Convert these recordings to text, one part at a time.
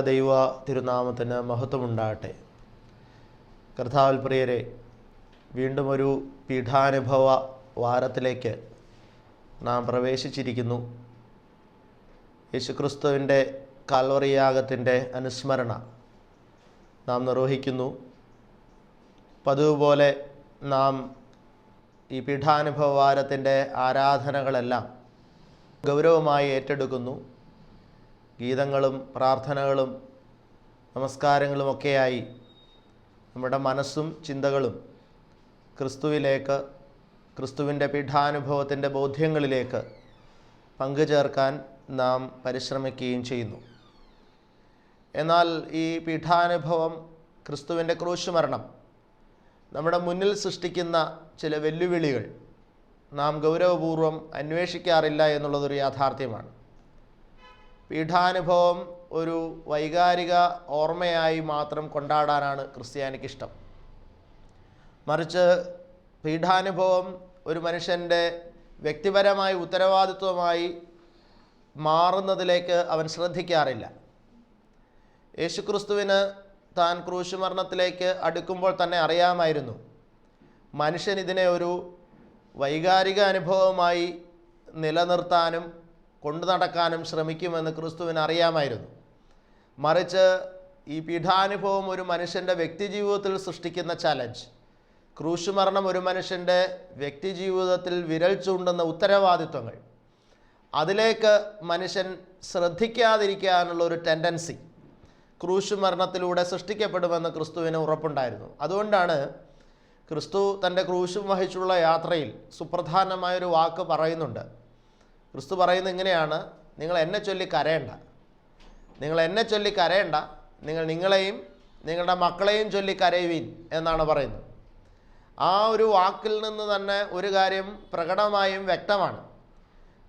ദൈവ തിരുനാമത്തിന് മഹത്വമുണ്ടാകട്ടെ. കർത്താവിൽ പ്രിയരെ വീണ്ടും ഒരു പീഠാനുഭവ വാരത്തിലേക്ക് നാം പ്രവേശിച്ചിരിക്കുന്നു. യേശുക്രിസ്തുവിന്റെ കാൽവറിയാഗത്തിന്റെ അനുസ്മരണ നാം നിർവഹിക്കുന്നു. പതിവ് പോലെ നാം ഈ പീഠാനുഭവ വാരത്തിന്റെ ആരാധനകളെല്ലാം ഗൗരവമായി ഏറ്റെടുക്കുന്നു. ഗീതങ്ങളും പ്രാർത്ഥനകളും നമസ്കാരങ്ങളുമൊക്കെയായി നമ്മുടെ മനസ്സും ചിന്തകളും ക്രിസ്തുവിലേക്ക് ക്രിസ്തുവിന്റെ പീഠാനുഭവത്തിന്റെ ബോധ്യങ്ങളിലേക്ക് പങ്കുചേർക്കാൻ നാം പരിശ്രമിക്കുകയും ചെയ്യുന്നു. എന്നാൽ ഈ പീഠാനുഭവം ക്രിസ്തുവിന്റെ ക്രൂശുമരണം നമ്മുടെ മുന്നിൽ സൃഷ്ടിക്കുന്ന ചില വെല്ലുവിളികൾ നാം ഗൗരവപൂർവം അന്വേഷിക്കാറില്ല എന്നുള്ളതൊരു യാഥാർത്ഥ്യമാണ്. പീഠാനുഭവം ഒരു വൈകാരിക ഓർമ്മയായി മാത്രം കൊണ്ടാടാനാണ് ക്രിസ്ത്യാനിക്ക് ഇഷ്ടം മറിച്ച് പീഠാനുഭവം ഒരു മനുഷ്യന്റെ വ്യക്തിപരമായ ഉത്തരവാദിത്വമായി മാറുന്നതിലേക്ക് അവൻ ശ്രദ്ധിക്കാറില്ല. യേശുക്രിസ്തുവിന് താൻ ക്രൂശുമരണത്തിലേക്ക് അടുക്കുമ്പോൾ തന്നെ അറിയാമായിരുന്നു. മനുഷ്യൻ ഇതിനെ ഒരു വൈകാരിക അനുഭവമായി നിലനിർത്താനും കൊണ്ടു നടക്കാനും ശ്രമിക്കുമെന്ന് ക്രിസ്തുവിന് അറിയാമായിരുന്നു. മറിച്ച് ഈ പീഠാനുഭവം ഒരു മനുഷ്യന്റെ വ്യക്തിജീവിതത്തിൽ സൃഷ്ടിക്കുന്ന ചലഞ്ച് ക്രൂശുമരണം ഒരു മനുഷ്യന്റെ വ്യക്തിജീവിതത്തിൽ വിരൽ ചൂണ്ടുന്ന ഉത്തരവാദിത്വങ്ങൾ. അതിലേക്ക് മനുഷ്യൻ ശ്രദ്ധിക്കാതിരിക്കാനുള്ള ഒരു ടെൻഡൻസി ക്രൂശുമരണത്തിലൂടെ സൃഷ്ടിക്കപ്പെടുമെന്ന് ക്രിസ്തുവിന് ഉറപ്പുണ്ടായിരുന്നു. അതുകൊണ്ടാണ് ക്രിസ്തു തന്റെ ക്രൂശും വഹിച്ചുള്ള യാത്രയിൽ സുപ്രധാനമായൊരു വാക്ക് പറയുന്നുണ്ട്. ക്രിസ്തു പറയുന്നത് ഇങ്ങനെയാണ് നിങ്ങൾ എന്നെ ചൊല്ലി കരയണ്ട. നിങ്ങൾ എന്നെ ചൊല്ലി കരയണ്ട. നിങ്ങൾ നിങ്ങളെയും നിങ്ങളുടെ മക്കളെയും ചൊല്ലി കരയുവീൻ എന്നാണ് പറയുന്നത്. ആ ഒരു വാക്കിൽ നിന്ന് തന്നെ ഒരു കാര്യം പ്രകടമായും വ്യക്തമാണ്.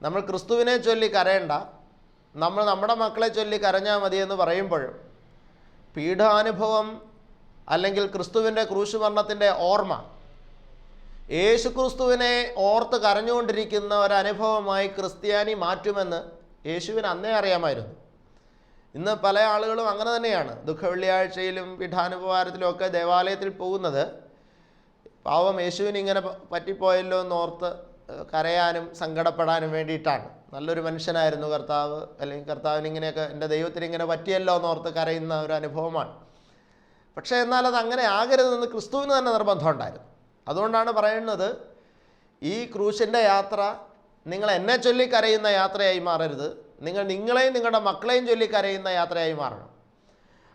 നമ്മൾ ക്രിസ്തുവിനെ ചൊല്ലി കരയണ്ട. നമ്മൾ നമ്മുടെ മക്കളെ ചൊല്ലി കരഞ്ഞാൽ മതി എന്ന് പറയുമ്പോഴും പീഠാനുഭവം അല്ലെങ്കിൽ ക്രിസ്തുവിന്റെ ക്രൂശുമരണത്തിന്റെ ഓർമ്മ യേശു ക്രിസ്തുവിനെ ഓർത്ത് കരഞ്ഞുകൊണ്ടിരിക്കുന്ന ഒരനുഭവമായി ക്രിസ്ത്യാനി മാറ്റുമെന്ന് യേശുവിന് അന്നേ അറിയാമായിരുന്നു. ഇന്ന് പല ആളുകളും അങ്ങനെ തന്നെയാണ്. ദുഃഖ വെള്ളിയാഴ്ചയിലും പീഠാനുഭവാരത്തിലും ഒക്കെ ദേവാലയത്തിൽ പോകുന്നത്. പാവം യേശുവിന് ഇങ്ങനെ പറ്റിപ്പോയല്ലോ എന്നോർത്ത് ഓർത്ത് കരയാനും സങ്കടപ്പെടാനും വേണ്ടിയിട്ടാണ്. നല്ലൊരു മനുഷ്യനായിരുന്നു കർത്താവ്. അല്ലെങ്കിൽ കർത്താവിന് ഇങ്ങനെയൊക്കെ എന്റെ ദൈവത്തിന് ഇങ്ങനെ പറ്റിയല്ലോ എന്ന് ഓർത്ത് കരയുന്ന ഒരു അനുഭവമാണ്. പക്ഷേ എന്നാൽ അത് അങ്ങനെ ആകരുതെന്ന് ക്രിസ്തുവിന് തന്നെ നിർബന്ധം ഉണ്ടായിരുന്നു. അതുകൊണ്ടാണ് പറയുന്നത് ഈ ക്രൂശിന്റെ യാത്ര നിങ്ങൾ എന്നെ ചൊല്ലി കരയുന്ന യാത്രയായി മാറരുത്. നിങ്ങൾ നിങ്ങളെയും നിങ്ങളുടെ മക്കളെയും ചൊല്ലി കരയുന്ന യാത്രയായി മാറണം.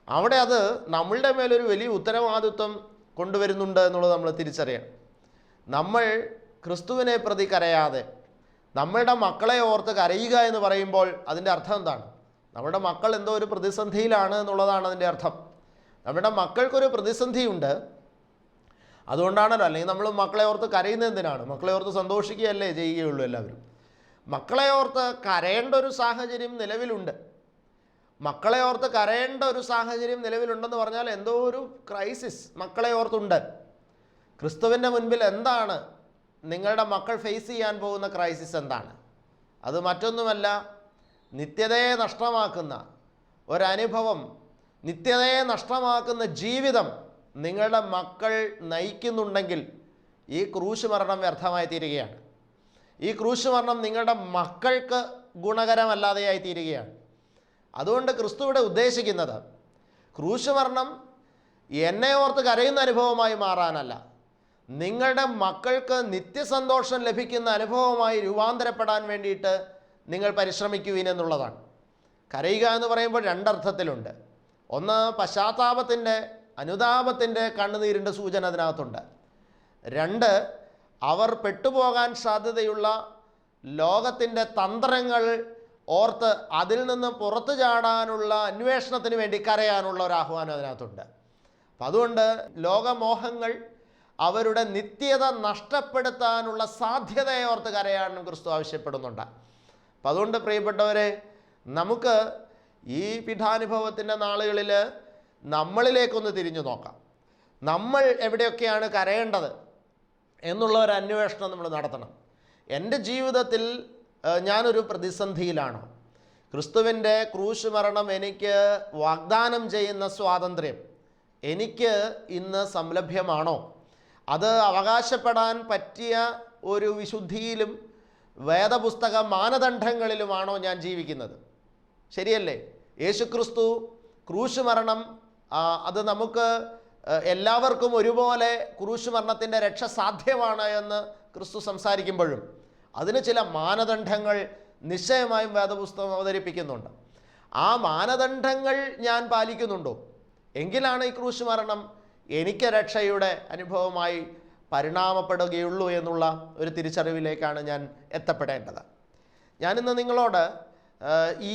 അവിടെ അത് നമ്മളുടെ മേലൊരു വലിയ ഉത്തരവാദിത്വം കൊണ്ടുവരുന്നുണ്ട് എന്നുള്ളത് നമ്മൾ തിരിച്ചറിയണം. നമ്മൾ ക്രിസ്തുവിനെ പ്രതി കരയാതെ നമ്മളുടെ മക്കളെ ഓർത്ത് കരയുക എന്ന് പറയുമ്പോൾ അതിന്റെ അർത്ഥം എന്താണ്? നമ്മുടെ മക്കൾ എന്തോ ഒരു പ്രതിസന്ധിയിലാണ് എന്നുള്ളതാണ് അതിന്റെ അർത്ഥം. നമ്മുടെ മക്കൾക്കൊരു പ്രതിസന്ധിയുണ്ട് അതുകൊണ്ടാണല്ലോ അല്ലെങ്കിൽ നമ്മൾ മക്കളെ ഓർത്ത് കരയുന്നത് എന്തിനാണ്? മക്കളെ ഓർത്ത് സന്തോഷിക്കുകയല്ലേ ചെയ്യുകയുള്ളൂ എല്ലാവരും. മക്കളെ ഓർത്ത് കരയേണ്ട ഒരു സാഹചര്യം നിലവിലുണ്ട്. മക്കളെ ഓർത്ത് കരയേണ്ട ഒരു സാഹചര്യം നിലവിലുണ്ടെന്ന് പറഞ്ഞാൽ എന്തോ ഒരു ക്രൈസിസ് മക്കളെ ഓർത്തുണ്ട്. ക്രിസ്തുവിന്റെ മുൻപിൽ എന്താണ്? നിങ്ങളുടെ മക്കൾ ഫേസ് ചെയ്യാൻ പോകുന്ന ക്രൈസിസ് എന്താണ്? അത് മറ്റൊന്നുമല്ല നിത്യതയെ നഷ്ടമാക്കുന്ന ഒരനുഭവം നിത്യതയെ നഷ്ടമാക്കുന്ന ജീവിതം നിങ്ങളുടെ മക്കൾ നയിക്കുന്നുണ്ടെങ്കിൽ ഈ ക്രൂശ് മരണം വ്യർത്ഥമായി തീരുകയാണ് ഈ ക്രൂശ് മരണം നിങ്ങളുടെ മക്കൾക്ക് ഗുണകരമല്ലാതെയായി തീരുകയാണ് അതുകൊണ്ട് ക്രിസ്തു ഇവിടെ ഉദ്ദേശിക്കുന്നത് ക്രൂശ് മരണം എന്നെ ഓർത്ത് കരയുന്ന അനുഭവമായി മാറാനല്ല. നിങ്ങളുടെ മക്കൾക്ക് നിത്യസന്തോഷം ലഭിക്കുന്ന അനുഭവമായി രൂപാന്തരപ്പെടാൻ വേണ്ടിയിട്ട് നിങ്ങൾ പരിശ്രമിക്കുവിൻ എന്നുള്ളതാണ് കരയുക എന്ന് പറയുമ്പോൾ രണ്ടർത്ഥത്തിലുണ്ട്. ഒന്ന് പശ്ചാത്താപത്തിന്റെ അനുതാപത്തിന്റെ കണ്ണുനീരിന്റെ സൂചന അതിനകത്തുണ്ട്. രണ്ട് അവർ പെട്ടുപോകാൻ സാധ്യതയുള്ള ലോകത്തിന്റെ തന്ത്രങ്ങൾ ഓർത്ത് അതിൽ നിന്ന് പുറത്തു ചാടാനുള്ള അന്വേഷണത്തിന് വേണ്ടി കരയാനുള്ള ഒരു ആഹ്വാനം അതിനകത്തുണ്ട്. അപ്പം അതുകൊണ്ട് ലോകമോഹങ്ങൾ അവരുടെ നിത്യത നഷ്ടപ്പെടുത്താനുള്ള സാധ്യതയെ ഓർത്ത് കരയാനും ക്രിസ്തു ആവശ്യപ്പെടുന്നുണ്ട്. അപ്പം അതുകൊണ്ട് പ്രിയപ്പെട്ടവരെ നമുക്ക് ഈ പീഠാനുഭവത്തിന്റെ നാളുകളിൽ നമ്മളിലേക്കൊന്ന് തിരിഞ്ഞു നോക്കാം. നമ്മൾ എവിടെയൊക്കെയാണ് കരയേണ്ടത് എന്നുള്ള ഒരു അന്വേഷണം നമ്മൾ നടത്തണം. എന്റെ ജീവിതത്തിൽ ഞാനൊരു പ്രതിസന്ധിയിലാണോ. ക്രിസ്തുവിന്റെ ക്രൂശ് മരണം എനിക്ക് വാഗ്ദാനം ചെയ്യുന്ന സ്വാതന്ത്ര്യം എനിക്ക് ഇന്ന് സംലഭ്യമാണോ? അത് അവകാശപ്പെടാൻ പറ്റിയ ഒരു വിശുദ്ധിയിലും വേദപുസ്തക മാനദണ്ഡങ്ങളിലുമാണോ ഞാൻ ജീവിക്കുന്നത്? ശരിയല്ലേ? യേശുക്രിസ്തു ക്രൂശ് മരണം അത് നമുക്ക് എല്ലാവർക്കും ഒരുപോലെ ക്രൂശ് മരണത്തിന്റെ രക്ഷ സാധ്യമാണ് എന്ന് ക്രിസ്തു സംസാരിക്കുമ്പോഴും അതിന് ചില മാനദണ്ഡങ്ങൾ നിശ്ചയമായും വേദപുസ്തകം അവതരിപ്പിക്കുന്നുണ്ട്. ആ മാനദണ്ഡങ്ങൾ ഞാൻ പാലിക്കുന്നുണ്ടോ? എങ്കിലാണ് ഈ ക്രൂശ് മരണം എനിക്ക് രക്ഷയുടെ അനുഭവമായി പരിണാമപ്പെടുകയുള്ളൂ എന്നുള്ള ഒരു തിരിച്ചറിവിലേക്കാണ് ഞാൻ എത്തപ്പെടേണ്ടത്. ഞാനിന്ന് നിങ്ങളോട് ഈ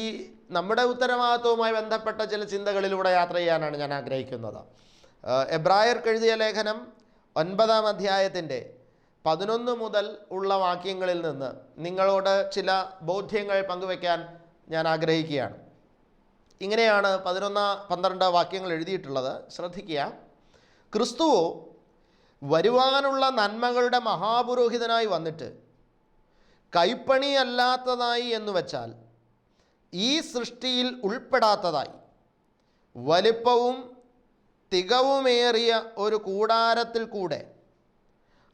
നമ്മുടെ ഉത്തരവാദിത്വവുമായി ബന്ധപ്പെട്ട ചില ചിന്തകളിലൂടെ യാത്ര ചെയ്യാനാണ് ഞാൻ ആഗ്രഹിക്കുന്നത്. എബ്രായർ എഴുതിയ ലേഖനം ഒൻപതാം അധ്യായത്തിന്റെ പതിനൊന്ന് മുതൽ ഉള്ള വാക്യങ്ങളിൽ നിന്ന് നിങ്ങളോട് ചില ബോധ്യങ്ങൾ പങ്കുവയ്ക്കാൻ ഞാൻ ആഗ്രഹിക്കുകയാണ്. ഇങ്ങനെയാണ് പതിനൊന്ന് പന്ത്രണ്ട് വാക്യങ്ങൾ എഴുതിയിട്ടുള്ളത്. ശ്രദ്ധിക്കുക. ക്രിസ്തുവോ വരുവാനുള്ള നന്മകളുടെ മഹാപുരോഹിതനായി വന്നിട്ട് കൈപ്പണിയല്ലാത്തതായി എന്ന് വച്ചാൽ ഈ സൃഷ്ടിയിൽ ഉൾപ്പെടാത്തതായി. വലിപ്പവും തികവുമേറിയ ഒരു കൂടാരത്തിൽ കൂടെ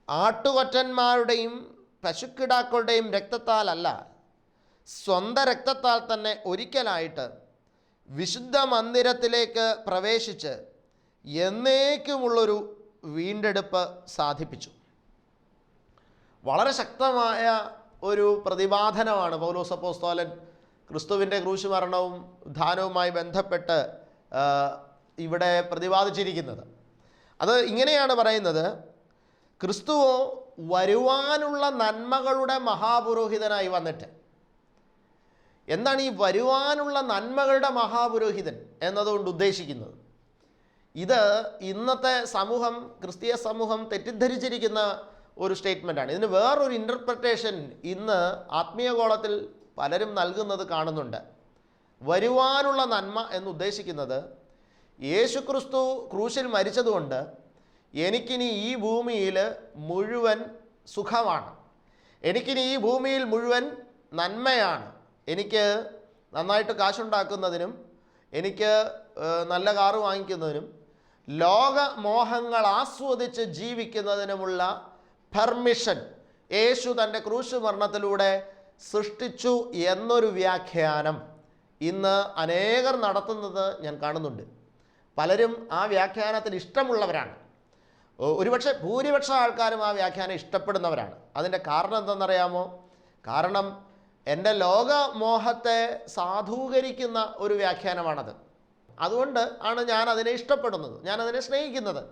ആട്ടുകൊറ്റന്മാരുടെയും പശുക്കിടാക്കളുടെയും രക്തത്താലല്ല സ്വന്തം രക്തത്താൽ തന്നെ ഒരിക്കലായിട്ട് വിശുദ്ധ മന്ദിരത്തിലേക്ക് പ്രവേശിച്ച് എന്നേക്കുമുള്ളൊരു വീണ്ടെടുപ്പ് സാധിപ്പിച്ചു. വളരെ ശക്തമായ ഒരു പ്രതിപാദനമാണ് പൗലോസ് അപ്പോസ്തോലൻ ക്രിസ്തുവിന്റെ ക്രൂശ് മരണവും ഉദ്ധാനവുമായി ബന്ധപ്പെട്ട് ഇവിടെ പ്രതിപാദിച്ചിരിക്കുന്നത്. അത് ഇങ്ങനെയാണ് പറയുന്നത്. ക്രിസ്തുവോ വരുവാനുള്ള നന്മകളുടെ മഹാപുരോഹിതനായി വന്നിട്ട്. എന്താണ് ഈ വരുവാനുള്ള നന്മകളുടെ മഹാപുരോഹിതൻ എന്നതുകൊണ്ട് ഉദ്ദേശിക്കുന്നത്? ഇത് ഇന്നത്തെ സമൂഹം ക്രിസ്തീയ സമൂഹം തെറ്റിദ്ധരിച്ചിരിക്കുന്ന ഒരു സ്റ്റേറ്റ്മെന്റാണ്. ഇതിന് വേറൊരു ഇന്റർപ്രറ്റേഷൻ ഇന്ന് ആത്മീയഗോളത്തിൽ പലരും നൽകുന്നത് കാണുന്നുണ്ട്. വരുവാനുള്ള നന്മ എന്ന് ഉദ്ദേശിക്കുന്നത് യേശുക്രിസ്തു ക്രൂശിൽ മരിച്ചതുകൊണ്ട് എനിക്കിനി ഈ ഭൂമിയിൽ മുഴുവൻ സുഖമാണ്. എനിക്കിനി ഈ ഭൂമിയിൽ മുഴുവൻ നന്മയാണ്. എനിക്ക് നന്നായിട്ട് കാശുണ്ടാക്കുന്നതിനും എനിക്ക് നല്ല കാറ് വാങ്ങിക്കുന്നതിനും ലോകമോഹങ്ങൾ ആസ്വദിച്ച് ജീവിക്കുന്നതിനുമുള്ള പെർമിഷൻ യേശു തന്റെ ക്രൂശ് മരണത്തിലൂടെ സൃഷ്ടിച്ചു എന്നൊരു വ്യാഖ്യാനം ഇന്ന് അനേകർ നടത്തുന്നത് ഞാൻ കാണുന്നുണ്ട്. പലരും ആ വ്യാഖ്യാനത്തിൽ ഇഷ്ടമുള്ളവരാണ്. ഒരുപക്ഷെ ഭൂരിപക്ഷ ആൾക്കാരും ആ വ്യാഖ്യാനം ഇഷ്ടപ്പെടുന്നവരാണ്. അതിന്റെ കാരണം എന്തെന്നറിയാമോ? കാരണം എന്റെ ലോകമോഹത്തെ സാധൂകരിക്കുന്ന ഒരു വ്യാഖ്യാനമാണത്. അതുകൊണ്ട് ആണ് ഞാൻ അതിനെ ഇഷ്ടപ്പെടുന്നത്. ഞാൻ അതിനെ സ്നേഹിക്കുന്നത്.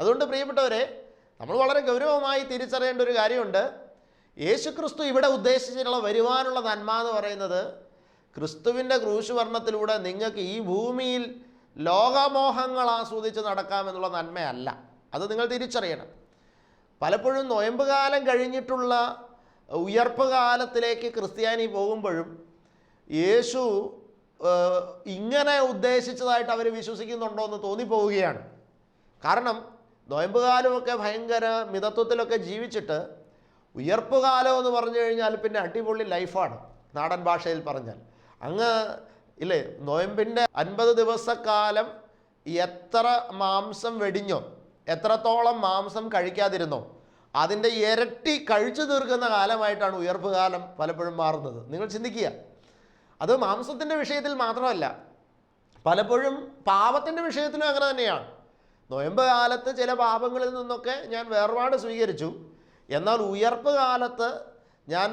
അതുകൊണ്ട് പ്രിയപ്പെട്ടവരെ നമ്മൾ വളരെ ഗൗരവമായി തിരിച്ചറിയേണ്ട ഒരു കാര്യമുണ്ട്. യേശുക്രിസ്തു ഇവിടെ ഉദ്ദേശിച്ചിട്ടുള്ള വരുവാനുള്ള നന്മ എന്ന് പറയുന്നത് ക്രിസ്തുവിന്റെ ക്രൂശുവർണത്തിലൂടെ നിങ്ങൾക്ക് ഈ ഭൂമിയിൽ ലോകമോഹങ്ങൾ ആസ്വദിച്ച് നടക്കാമെന്നുള്ള നന്മയല്ല. അത് നിങ്ങൾ തിരിച്ചറിയണം. പലപ്പോഴും നൊയമ്പ് കാലം കഴിഞ്ഞിട്ടുള്ള ഉയർപ്പ് കാലത്തിലേക്ക് ക്രിസ്ത്യാനി പോകുമ്പോഴും യേശു ഇങ്ങനെ ഉദ്ദേശിച്ചതായിട്ട് അവർ വിശ്വസിക്കുന്നുണ്ടോ എന്ന് തോന്നിപ്പോവുകയാണ്. കാരണം നൊയമ്പുകാലമൊക്കെ ഭയങ്കര മിതത്വത്തിലൊക്കെ ജീവിച്ചിട്ട് ഉയർപ്പ് കാലം എന്ന് പറഞ്ഞു കഴിഞ്ഞാൽ പിന്നെ അടിപൊളി ലൈഫാണ് നാടൻ ഭാഷയിൽ പറഞ്ഞാൽ. അങ്ങ് ഇല്ലേ നോയമ്പിന്റെ അൻപത് ദിവസക്കാലം എത്ര മാംസം വെടിഞ്ഞോ എത്രത്തോളം മാംസം കഴിക്കാതിരുന്നോ അതിന്റെ ഇരട്ടി കഴിച്ചു തീർക്കുന്ന കാലമായിട്ടാണ് ഉയർപ്പ് കാലം പലപ്പോഴും മാറുന്നത്. നിങ്ങൾ ചിന്തിക്കുക. അത് മാംസത്തിന്റെ വിഷയത്തിൽ മാത്രമല്ല പലപ്പോഴും പാപത്തിന്റെ വിഷയത്തിലും അങ്ങനെ തന്നെയാണ്. നോയമ്പ് കാലത്ത് ചില പാപങ്ങളിൽ നിന്നൊക്കെ ഞാൻ വേർപാട് സ്വീകരിച്ചു. എന്നാൽ ഉയർപ്പ് കാലത്ത് ഞാൻ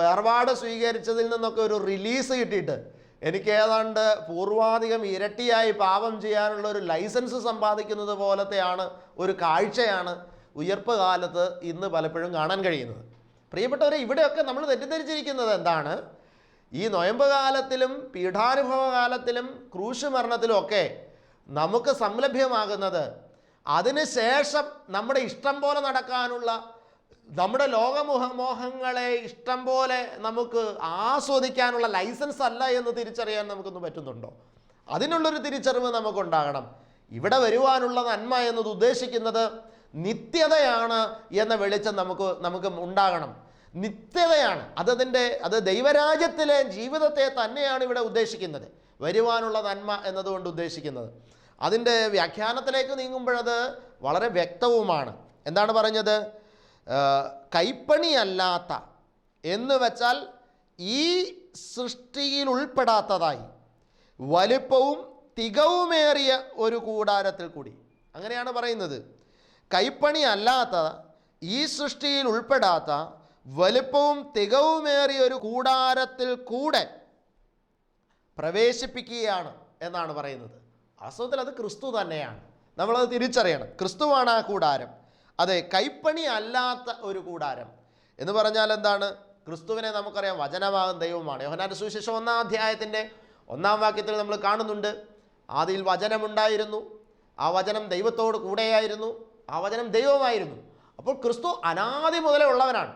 വേർപാട് സ്വീകരിച്ചതിൽ നിന്നൊക്കെ ഒരു റിലീസ് കിട്ടിയിട്ട് എനിക്ക് ഏതാണ്ട് പൂർവാധികം ഇരട്ടിയായി പാപം ചെയ്യാനുള്ള ഒരു ലൈസൻസ് സമ്പാദിക്കുന്നത് പോലത്തെയാണ് ഒരു കാഴ്ചയാണ് ഉയർപ്പ് കാലത്ത് ഇന്ന് പലപ്പോഴും കാണാൻ കഴിയുന്നത്. പ്രിയപ്പെട്ടവരെ ഇവിടെയൊക്കെ നമ്മൾ തെറ്റിദ്ധരിച്ചിരിക്കുന്നത് എന്താണ്? ഈ നൊയമ്പ് കാലത്തിലും പീഠാനുഭവ കാലത്തിലും ക്രൂശ് മരണത്തിലും ഒക്കെ നമുക്ക് സംലഭ്യമാകുന്നത് അതിനുശേഷം നമ്മുടെ ഇഷ്ടം പോലെ നടക്കാനുള്ള നമ്മുടെ ലോകമോഹ മോഹങ്ങളെ ഇഷ്ടം പോലെ നമുക്ക് ആസ്വദിക്കാനുള്ള ലൈസൻസ് അല്ല എന്ന് തിരിച്ചറിയാൻ നമുക്കൊന്ന് പറ്റുന്നുണ്ടോ? അതിനുള്ളൊരു തിരിച്ചറിവ് നമുക്കുണ്ടാകണം. ഇവിടെ വരുവാനുള്ള നന്മ എന്നത് ഉദ്ദേശിക്കുന്നത് നിത്യതയാണ് എന്ന വെളിച്ചം നമുക്ക് നമുക്ക് ഉണ്ടാകണം. നിത്യതയാണ്. അതതിന്റെ അത് ദൈവരാജ്യത്തിലെ ജീവിതത്തെ തന്നെയാണ് ഇവിടെ ഉദ്ദേശിക്കുന്നത്. വരുവാനുള്ള നന്മ എന്നതുകൊണ്ട് ഉദ്ദേശിക്കുന്നത്. അതിന്റെ വ്യാഖ്യാനത്തിലേക്ക് നീങ്ങുമ്പോഴത് വളരെ വ്യക്തവുമാണ്. എന്താണ് പറഞ്ഞത്? കൈപ്പണിയല്ലാത്ത എന്ന് വെച്ചാൽ ഈ സൃഷ്ടിയിൽ ഉൾപ്പെടാത്തതായി. വലിപ്പവും തികവുമേറിയ ഒരു കൂടാരത്തിൽ കൂടി. അങ്ങനെയാണ് പറയുന്നത്. കൈപ്പണി അല്ലാത്ത ഈ സൃഷ്ടിയിൽ ഉൾപ്പെടാത്ത വലിപ്പവും തികവുമേറിയ ഒരു കൂടാരത്തിൽ കൂടെ പ്രവേശിപ്പിക്കുകയാണ് എന്നാണ് പറയുന്നത്. വാസ്തവത്തിൽ അത് ക്രിസ്തു തന്നെയാണ്. നമ്മളത് തിരിച്ചറിയണം. ക്രിസ്തുവാണ് ആ കൂടാരം. അതെ കൈപ്പണി അല്ലാത്ത ഒരു കൂടാരം. എന്ന് പറഞ്ഞാൽ എന്താണ്? ക്രിസ്തുവിനെ നമുക്കറിയാം വചനമാകും ദൈവമാണ് യോഹനാന്റെ സുവിശേഷം ഒന്നാം അധ്യായത്തിന്റെ ഒന്നാം വാക്യത്തിൽ നമ്മൾ കാണുന്നുണ്ട്. ആദിയിൽ വചനമുണ്ടായിരുന്നു. ആ വചനം ദൈവത്തോട് കൂടെയായിരുന്നു. ആ വചനം ദൈവമായിരുന്നു അപ്പോൾ ക്രിസ്തു അനാദി മുതലേ ഉള്ളവനാണ്.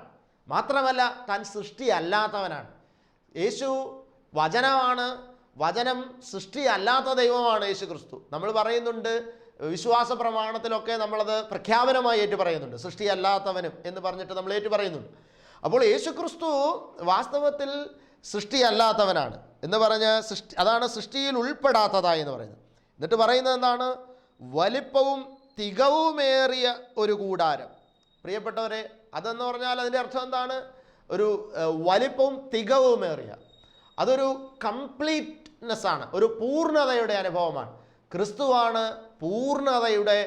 മാത്രമല്ല താൻ സൃഷ്ടി അല്ലാത്തവനാണ് യേശു വചനമാണ് വചനം സൃഷ്ടിയല്ലാത്ത ദൈവമാണ് യേശു ക്രിസ്തു. നമ്മൾ പറയുന്നുണ്ട് വിശ്വാസ പ്രമാണത്തിലൊക്കെ നമ്മളത് പ്രഖ്യാപനമായി ഏറ്റു പറയുന്നുണ്ട് സൃഷ്ടി അല്ലാത്തവനും എന്ന് പറഞ്ഞിട്ട് നമ്മൾ ഏറ്റു പറയുന്നുണ്ട് അപ്പോൾ യേശുക്രിസ്തു വാസ്തവത്തിൽ സൃഷ്ടിയല്ലാത്തവനാണ് എന്ന് പറഞ്ഞ് സൃഷ്ടി അതാണ് സൃഷ്ടിയിൽ ഉൾപ്പെടാത്തതായി എന്ന് പറയുന്നത്. എന്നിട്ട് പറയുന്നത് എന്താണ്? വലിപ്പവും തികവുമേറിയ ഒരു കൂടാരം. പ്രിയപ്പെട്ടവരെ അതെന്ന് പറഞ്ഞാൽ അതിന്റെ അർത്ഥം എന്താണ്? ഒരു വലിപ്പവും തികവുമേറിയ. അതൊരു കംപ്ലീറ്റ്നെസ് ആണ് ഒരു പൂർണതയുടെ അനുഭവമാണ്. ക്രിസ്തുവാണ് പൂർണതയുടെ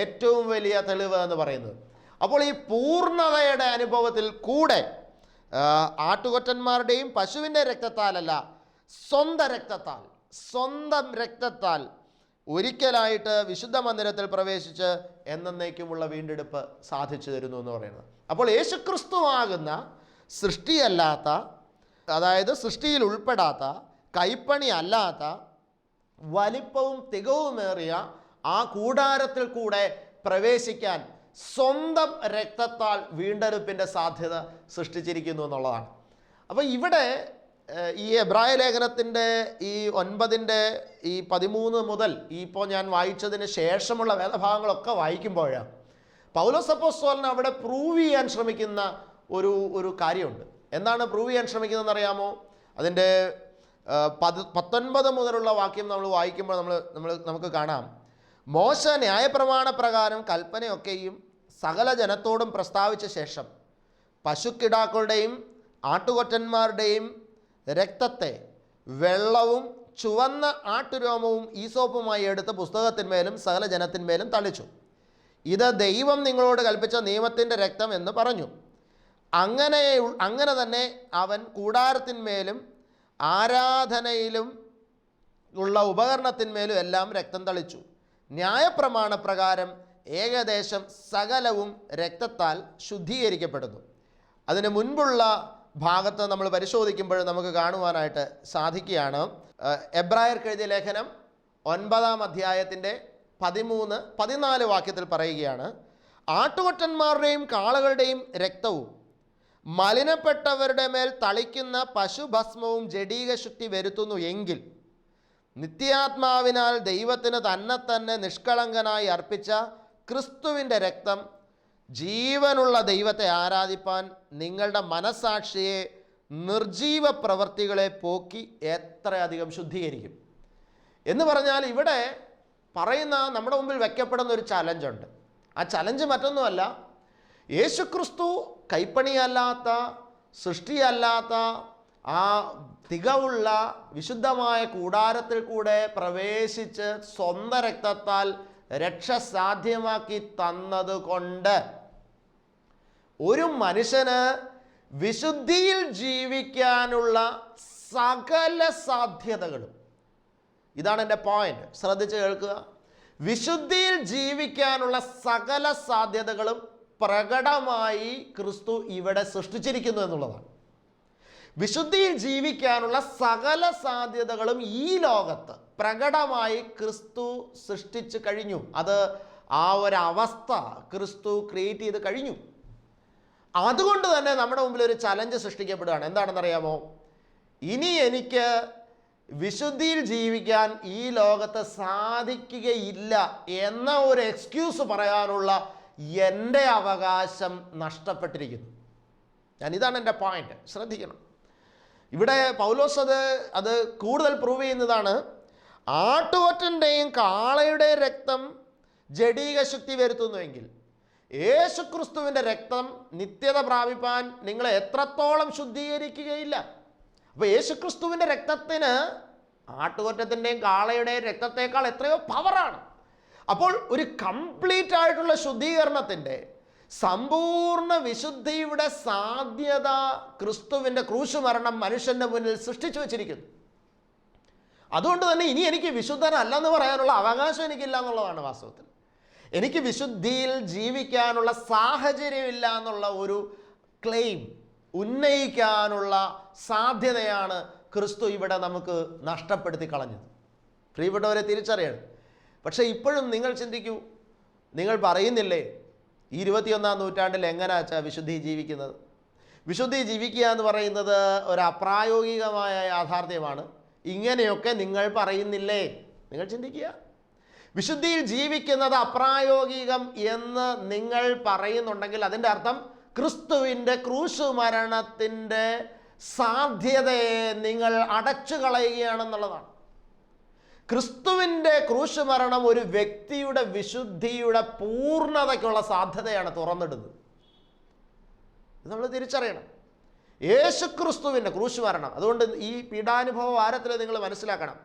ഏറ്റവും വലിയ തെളിവ് എന്ന് പറയുന്നത്. അപ്പോൾ ഈ പൂർണതയുടെ അനുഭവത്തിൽ കൂടെ ആട്ടുകൊറ്റന്മാരുടെയും പശുവിന്റെ രക്തത്താലല്ല സ്വന്തം രക്തത്താൽ സ്വന്തം രക്തത്താൽ ഒരിക്കലായിട്ട് വിശുദ്ധ മന്ദിരത്തിൽ പ്രവേശിച്ച് എന്നേക്കുമുള്ള വീണ്ടെടുപ്പ് സാധിച്ചു തരുന്നു എന്ന് പറയുന്നത്. അപ്പോൾ യേശുക്രിസ്തുവാകുന്ന സൃഷ്ടിയല്ലാത്ത അതായത് സൃഷ്ടിയിൽ ഉൾപ്പെടാത്ത കൈപ്പണി അല്ലാത്ത വലിപ്പവും തികവുമേറിയ ആ കൂടാരത്തിൽ കൂടെ പ്രവേശിക്കാൻ സ്വന്തം രക്തത്താൽ വീണ്ടെടുപ്പിന്റെ സാധ്യത സൃഷ്ടിച്ചിരിക്കുന്നു എന്നുള്ളതാണ്. അപ്പോൾ ഇവിടെ ഈ എബ്രായ ലേഖനത്തിന്റെ ഈ ഒൻപതിന്റെ ഈ പതിമൂന്ന് മുതൽ ഇപ്പോൾ ഞാൻ വായിച്ചതിന് ശേഷമുള്ള വേദഭാഗങ്ങളൊക്കെ വായിക്കുമ്പോഴാണ് പൗലോസ് അപ്പോസ്തലൻ അവിടെ പ്രൂവ് ചെയ്യാൻ ശ്രമിക്കുന്ന ഒരു ഒരു കാര്യമുണ്ട്. എന്താണ് പ്രൂവ് ചെയ്യാൻ ശ്രമിക്കുന്നതെന്ന് അറിയാമോ അതിന്റെ പത് പത്തൊൻപത് മുതലുള്ള വാക്യം നമ്മൾ വായിക്കുമ്പോൾ നമ്മൾ നമ്മൾ നമുക്ക് കാണാം. മോശ ന്യായപ്രമാണ പ്രകാരം കൽപ്പനയൊക്കെയും സകല ജനത്തോടും പ്രസ്താവിച്ച ശേഷം പശുക്കിടാക്കളുടെയും ആട്ടുകൊറ്റന്മാരുടെയും രക്തത്തെ വെള്ളവും ചുവന്ന ആട്ടുരോമവും ഈസോപ്പുമായി എടുത്ത് പുസ്തകത്തിന്മേലും സകല ജനത്തിന്മേലും തളിച്ചു. ഇത് ദൈവം നിങ്ങളോട് കൽപ്പിച്ച നിയമത്തിന്റെ രക്തം എന്ന് പറഞ്ഞു. അങ്ങനെ അങ്ങനെ തന്നെ അവൻ കൂടാരത്തിന്മേലും ആരാധനയിലും ഉള്ള ഉപകരണത്തിന്മേലും എല്ലാം രക്തം തളിച്ചു. ന്യായപ്രമാണ പ്രകാരം ഏകദേശം സകലവും രക്തത്താൽ ശുദ്ധീകരിക്കപ്പെടുന്നു. അതിന് മുൻപുള്ള ഭാഗത്ത് നമ്മൾ പരിശോധിക്കുമ്പോൾ നമുക്ക് കാണുവാനായിട്ട് സാധിക്കുകയാണ്. എബ്രായർ എഴുതിയ ലേഖനം ഒൻപതാം അധ്യായത്തിന്റെ പതിമൂന്ന് പതിനാല് വാക്യത്തിൽ പറയുകയാണ് ആട്ടുകൊറ്റന്മാരുടെയും കാളകളുടെയും രക്തവും മലിനപ്പെട്ടവരുടെ മേൽ തളിക്കുന്ന പശുഭസ്മവും ജഡീക ശുദ്ധി വരുത്തുന്നു എങ്കിൽ നിത്യാത്മാവിനാൽ ദൈവത്തിന് തന്നെ തന്നെ നിഷ്കളങ്കനായി അർപ്പിച്ച ക്രിസ്തുവിന്റെ രക്തം ജീവനുള്ള ദൈവത്തെ ആരാധിപ്പാൻ നിങ്ങളുടെ മനസാക്ഷിയെ നിർജീവ പ്രവൃത്തികളെ പോക്കി എത്രയധികം ശുദ്ധീകരിക്കും. എന്ന് പറഞ്ഞാൽ ഇവിടെ പറയുന്ന നമ്മുടെ മുമ്പിൽ വയ്ക്കപ്പെടുന്ന ഒരു ചലഞ്ചുണ്ട് ആ ചലഞ്ച് മറ്റൊന്നുമല്ല യേശുക്രിസ്തു കൈപ്പണിയല്ലാത്ത സൃഷ്ടിയല്ലാത്ത ആ തികവുള്ള വിശുദ്ധമായ കൂടാരത്തിൽ കൂടെ പ്രവേശിച്ച് സ്വന്തം രക്തത്താൽ രക്ഷ സാധ്യമാക്കി തന്നതുകൊണ്ട് ഒരു മനുഷ്യന് വിശുദ്ധിയിൽ ജീവിക്കാനുള്ള സകല സാധ്യതകളും. ഇതാണ് എന്റെ പോയിന്റ് ശ്രദ്ധിച്ച് കേൾക്കുക. വിശുദ്ധിയിൽ ജീവിക്കാനുള്ള സകല സാധ്യതകളും പ്രകടമായി ക്രിസ്തു ഇവിടെ സൃഷ്ടിച്ചിരിക്കുന്നു എന്നുള്ളതാണ്. വിശുദ്ധിയിൽ ജീവിക്കാനുള്ള സകല സാധ്യതകളും ഈ ലോകത്ത് പ്രകടമായി ക്രിസ്തു സൃഷ്ടിച്ചു കഴിഞ്ഞു. അത് ആ ഒരു അവസ്ഥ ക്രിസ്തു ക്രിയേറ്റ് ചെയ്ത് കഴിഞ്ഞു. അതുകൊണ്ട് തന്നെ നമ്മുടെ മുമ്പിൽ ഒരു ചലഞ്ച് സൃഷ്ടിക്കപ്പെടുകയാണ്. എന്താണെന്നറിയാമോ? ഇനി എനിക്ക് വിശുദ്ധിയിൽ ജീവിക്കാൻ ഈ ലോകത്ത് സാധിക്കുകയില്ല എന്ന ഒരു എക്സ്ക്യൂസ് പറയാനുള്ള എന്റെ അവകാശം നഷ്ടപ്പെട്ടിരിക്കുന്നു. ഞാൻ ഇതാണ് എന്റെ പോയിന്റ് ശ്രദ്ധിക്കണം. ഇവിടെ പൗലോസ് അത് അത് കൂടുതൽ പ്രൂവ് ചെയ്യുന്നതാണ്. ആട്ടുകൊറ്റന്റെയും കാളയുടെ രക്തം ജഡീക ശക്തി വരുത്തുന്നുവെങ്കിൽ യേശുക്രിസ്തുവിന്റെ രക്തം നിത്യത പ്രാപിപ്പാൻ നിങ്ങളെ എത്രത്തോളം ശുദ്ധീകരിക്കുകയില്ല. അപ്പോൾ യേശുക്രിസ്തുവിന്റെ രക്തത്തിന് ആട്ടുകൊറ്റത്തിന്റെയും കാളയുടെയും രക്തത്തേക്കാൾ എത്രയോ പവറാണ് അപ്പോൾ ഒരു കംപ്ലീറ്റ് ആയിട്ടുള്ള ശുദ്ധീകരണത്തിന്റെ സമ്പൂർണ വിശുദ്ധിയുടെ സാധ്യത ക്രിസ്തുവിന്റെ ക്രൂശുമരണം മനുഷ്യന്റെ മുന്നിൽ സൃഷ്ടിച്ചു വച്ചിരിക്കുന്നു. അതുകൊണ്ട് തന്നെ ഇനി എനിക്ക് വിശുദ്ധനല്ലെന്ന് പറയാനുള്ള അവകാശം എനിക്കില്ല എന്നുള്ളതാണ് വാസ്തവത്തിൽ. എനിക്ക് വിശുദ്ധിയിൽ ജീവിക്കാനുള്ള സാഹചര്യമില്ല എന്നുള്ള ഒരു ക്ലെയിം ഉന്നയിക്കാനുള്ള സാധ്യതയാണ് ക്രിസ്തു ഇവിടെ നമുക്ക് നഷ്ടപ്പെടുത്തി കളഞ്ഞത്. പ്രിയപ്പെട്ടവരെ തിരിച്ചറിയണം. പക്ഷേ ഇപ്പോഴും നിങ്ങൾ ചിന്തിക്കൂ. നിങ്ങൾ പറയുന്നില്ലേ ഈ ഇരുപത്തിയൊന്നാം നൂറ്റാണ്ടിൽ എങ്ങനെയാ വെച്ചാൽ വിശുദ്ധി ജീവിക്കുന്നത്? വിശുദ്ധി ജീവിക്കുക എന്ന് പറയുന്നത് ഒരു അപ്രായോഗികമായ യാഥാർത്ഥ്യമാണ്. ഇങ്ങനെയൊക്കെ നിങ്ങൾ പറയുന്നില്ലേ? നിങ്ങൾ ചിന്തിക്കുക. വിശുദ്ധിയിൽ ജീവിക്കുന്നത് അപ്രായോഗികം എന്ന് നിങ്ങൾ പറയുന്നുണ്ടെങ്കിൽ അതിന്റെ അർത്ഥം ക്രിസ്തുവിന്റെ ക്രൂശു മരണത്തിന്റെ സാധ്യതയെ നിങ്ങൾ അടച്ചു കളയുകയാണെന്നുള്ളതാണ് ക്രിസ്തുവിന്റെ ക്രൂശ് മരണം ഒരു വ്യക്തിയുടെ വിശുദ്ധിയുടെ പൂർണതയ്ക്കുള്ള സാധ്യതയാണ് തുറന്നിടുന്നത്. ഇത് നമ്മൾ തിരിച്ചറിയണം. യേശുക്രിസ്തുവിന്റെ ക്രൂശ് മരണം അതുകൊണ്ട് ഈ പീഡാനുഭവ വാരത്തിൽ നിങ്ങൾ മനസ്സിലാക്കണം.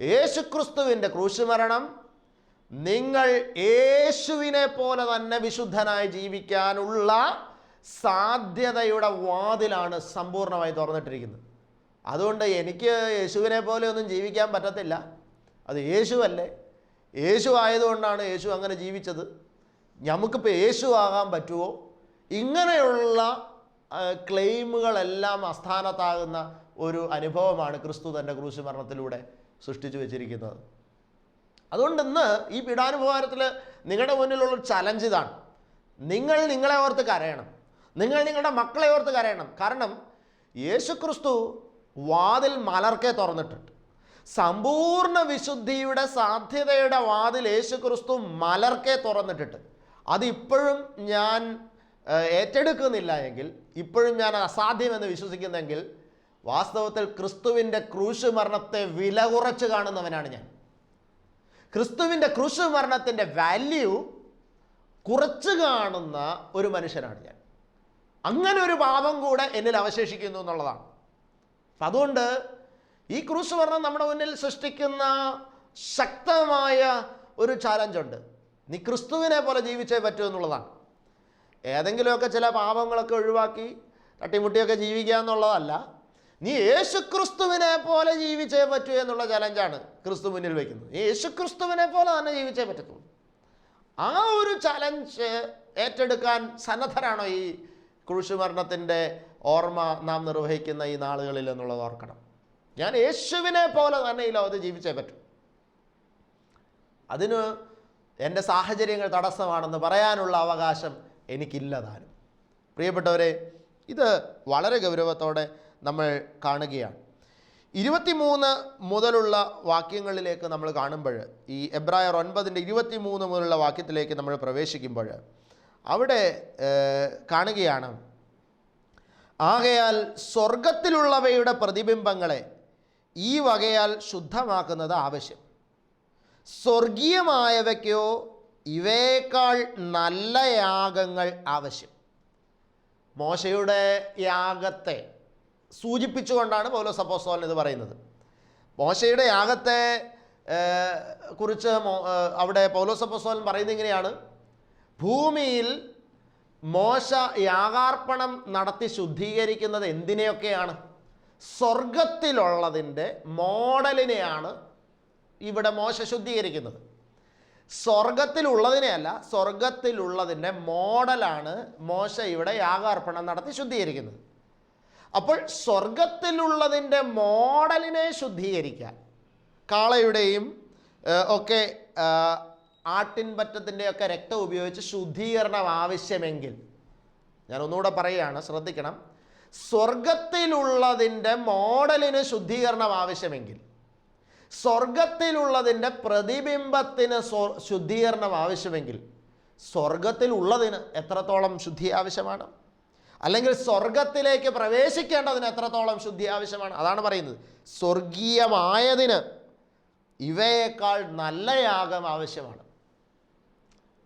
യേശുക്രിസ്തുവിന്റെ ക്രൂശ് മരണം നിങ്ങൾ യേശുവിനെ പോലെ തന്നെ വിശുദ്ധനായി ജീവിക്കാനുള്ള സാധ്യതയുടെ വാതിലാണ് സമ്പൂർണമായി തുറന്നിട്ടിരിക്കുന്നത്. അതുകൊണ്ട് എനിക്ക് യേശുവിനെ പോലെ ഒന്നും ജീവിക്കാൻ പറ്റത്തില്ല. അത് യേശുവല്ലേ? യേശു ആയതുകൊണ്ടാണ് യേശു അങ്ങനെ ജീവിച്ചത്. നമുക്കിപ്പോൾ യേശു ആകാൻ പറ്റുമോ ഇങ്ങനെയുള്ള ക്ലെയിമുകളെല്ലാം അസ്ഥാനത്താകുന്ന ഒരു അനുഭവമാണ് ക്രിസ്തു തന്റെ ക്രൂശ് മരണത്തിലൂടെ സൃഷ്ടിച്ചു വെച്ചിരിക്കുന്നത്. അതുകൊണ്ട് ഇന്ന് ഈ പീഡാനുഭവാരത്തിൽ നിങ്ങളുടെ മുന്നിലുള്ള ചലഞ്ച് ഇതാണ്. നിങ്ങൾ നിങ്ങളെ ഓർത്ത് കരയണം. നിങ്ങൾ നിങ്ങളുടെ മക്കളെ ഓർത്ത് കരയണം. കാരണം യേശു ക്രിസ്തു വാതിൽ മലർക്കെ തുറന്നിട്ടുണ്ട്. സമ്പൂർണ വിശുദ്ധിയുടെ സാധ്യതയുടെ വാതിൽ യേശു ക്രിസ്തു മലർക്കെ തുറന്നിട്ടിട്ട്. അതിപ്പോഴും ഞാൻ ഏറ്റെടുക്കുന്നില്ല എങ്കിൽ ഇപ്പോഴും ഞാൻ അസാധ്യമെന്ന് വിശ്വസിക്കുന്നെങ്കിൽ വാസ്തവത്തിൽ ക്രിസ്തുവിന്റെ ക്രൂശ് മരണത്തെ വില കുറച്ച് കാണുന്നവനാണ് ഞാൻ. ക്രിസ്തുവിന്റെ ക്രൂശ് മരണത്തിന്റെ വാല്യൂ കുറച്ച് കാണുന്ന ഒരു മനുഷ്യനാണ് ഞാൻ. അങ്ങനെ ഒരു പാപം കൂടെ എന്നിൽ അവശേഷിക്കുന്നു എന്നുള്ളതാണ്. അതുകൊണ്ട് ഈ ക്രൂസ് മരണം നമ്മുടെ മുന്നിൽ സൃഷ്ടിക്കുന്ന ശക്തമായ ഒരു ചാലഞ്ചുണ്ട് നീ ക്രിസ്തുവിനെ പോലെ ജീവിച്ചേ പറ്റൂ എന്നുള്ളതാണ്. ഏതെങ്കിലുമൊക്കെ ചില പാപങ്ങളൊക്കെ ഒഴിവാക്കി തട്ടിമുട്ടിയൊക്കെ ജീവിക്കുക എന്നുള്ളതല്ല നീ യേശുക്രിസ്തുവിനെ പോലെ ജീവിച്ചേ പറ്റൂ എന്നുള്ള ചലഞ്ചാണ് ക്രിസ്തു മുന്നിൽ വയ്ക്കുന്നത് നീ യേശുക്രിസ്തുവിനെ പോലെ തന്നെ ജീവിച്ചേ പറ്റത്തുള്ളൂ. ആ ഒരു ചലഞ്ച് ഏറ്റെടുക്കാൻ സന്നദ്ധരാണോ ഈ കുഴിശുമരണത്തിന്റെ ഓർമ്മ നാം നിർവഹിക്കുന്ന ഈ നാളുകളിൽ എന്നുള്ളത് ഓർക്കണം. ഞാൻ യേശുവിനെ പോലെ തന്നെ ഈ ലോകത്ത് ജീവിച്ചേ പറ്റൂ. അതിന് എന്റെ സാഹചര്യങ്ങൾ തടസ്സമാണെന്ന് പറയാനുള്ള അവകാശം എനിക്കില്ല താനും. പ്രിയപ്പെട്ടവരെ ഇത് വളരെ ഗൗരവത്തോടെ നമ്മൾ കാണുകയാണ്. ഇരുപത്തിമൂന്ന് മുതലുള്ള വാക്യങ്ങളിലേക്ക് നമ്മൾ കാണുമ്പോൾ ഈ എബ്രായർ ഒൻപതിന്റെ ഇരുപത്തിമൂന്ന് മുതലുള്ള വാക്യത്തിലേക്ക് നമ്മൾ പ്രവേശിക്കുമ്പോൾ അവിടെ കാണുകയാണ് ആകയാൽ സ്വർഗത്തിലുള്ളവയുടെ പ്രതിബിംബങ്ങളെ ഈ വകയാൽ ശുദ്ധമാക്കുന്നത് ആവശ്യം. സ്വർഗീയമായവയ്ക്കോ ഇവയേക്കാൾ നല്ല യാഗങ്ങൾ ആവശ്യം. മോശയുടെ യാഗത്തെ സൂചിപ്പിച്ചുകൊണ്ടാണ് പൗലോസ് അപ്പോസ്തലൻ ഇത് പറയുന്നത്. മോശയുടെ യാഗത്തെ കുറിച്ച് അവിടെ പൗലോസ് അപ്പോസ്തലൻ പറയുന്നത് ഇങ്ങനെയാണ്. ഭൂമിയിൽ മോശ യാഗാർപ്പണം നടത്തി ശുദ്ധീകരിക്കുന്നത് എന്തിനെയൊക്കെയാണ്? സ്വർഗത്തിലുള്ളതിന്റെ മോഡലിനെയാണ് ഇവിടെ മോശ ശുദ്ധീകരിക്കുന്നത്. സ്വർഗത്തിലുള്ളതിനെയല്ല സ്വർഗത്തിലുള്ളതിന്റെ മോഡലാണ് മോശ ഇവിടെ യാഗാർപ്പണം നടത്തി ശുദ്ധീകരിക്കുന്നത്. അപ്പോൾ സ്വർഗത്തിലുള്ളതിന്റെ മോഡലിനെ ശുദ്ധീകരിക്കാൻ കാളയുടെയും ഒക്കെ ആട്ടിൻപറ്റത്തിന്റെയൊക്കെ രക്തം ഉപയോഗിച്ച് ശുദ്ധീകരണം ആവശ്യമെങ്കിൽ ഞാൻ ഒന്നുകൂടെ പറയുകയാണ് ശ്രദ്ധിക്കണം. സ്വർഗത്തിലുള്ളതിന്റെ മോഡലിന് ശുദ്ധീകരണം ആവശ്യമെങ്കിൽ സ്വർഗത്തിലുള്ളതിന്റെ പ്രതിബിംബത്തിന് ശുദ്ധീകരണം ആവശ്യമെങ്കിൽ സ്വർഗത്തിലുള്ളതിന് എത്രത്തോളം ശുദ്ധി ആവശ്യമാണ്? അല്ലെങ്കിൽ സ്വർഗത്തിലേക്ക് പ്രവേശിക്കേണ്ടതിന് എത്രത്തോളം ശുദ്ധി ആവശ്യമാണ്? അതാണ് പറയുന്നത്. സ്വർഗീയമായതിന് ഇവയേക്കാൾ നല്ല യാഗം ആവശ്യമാണ്.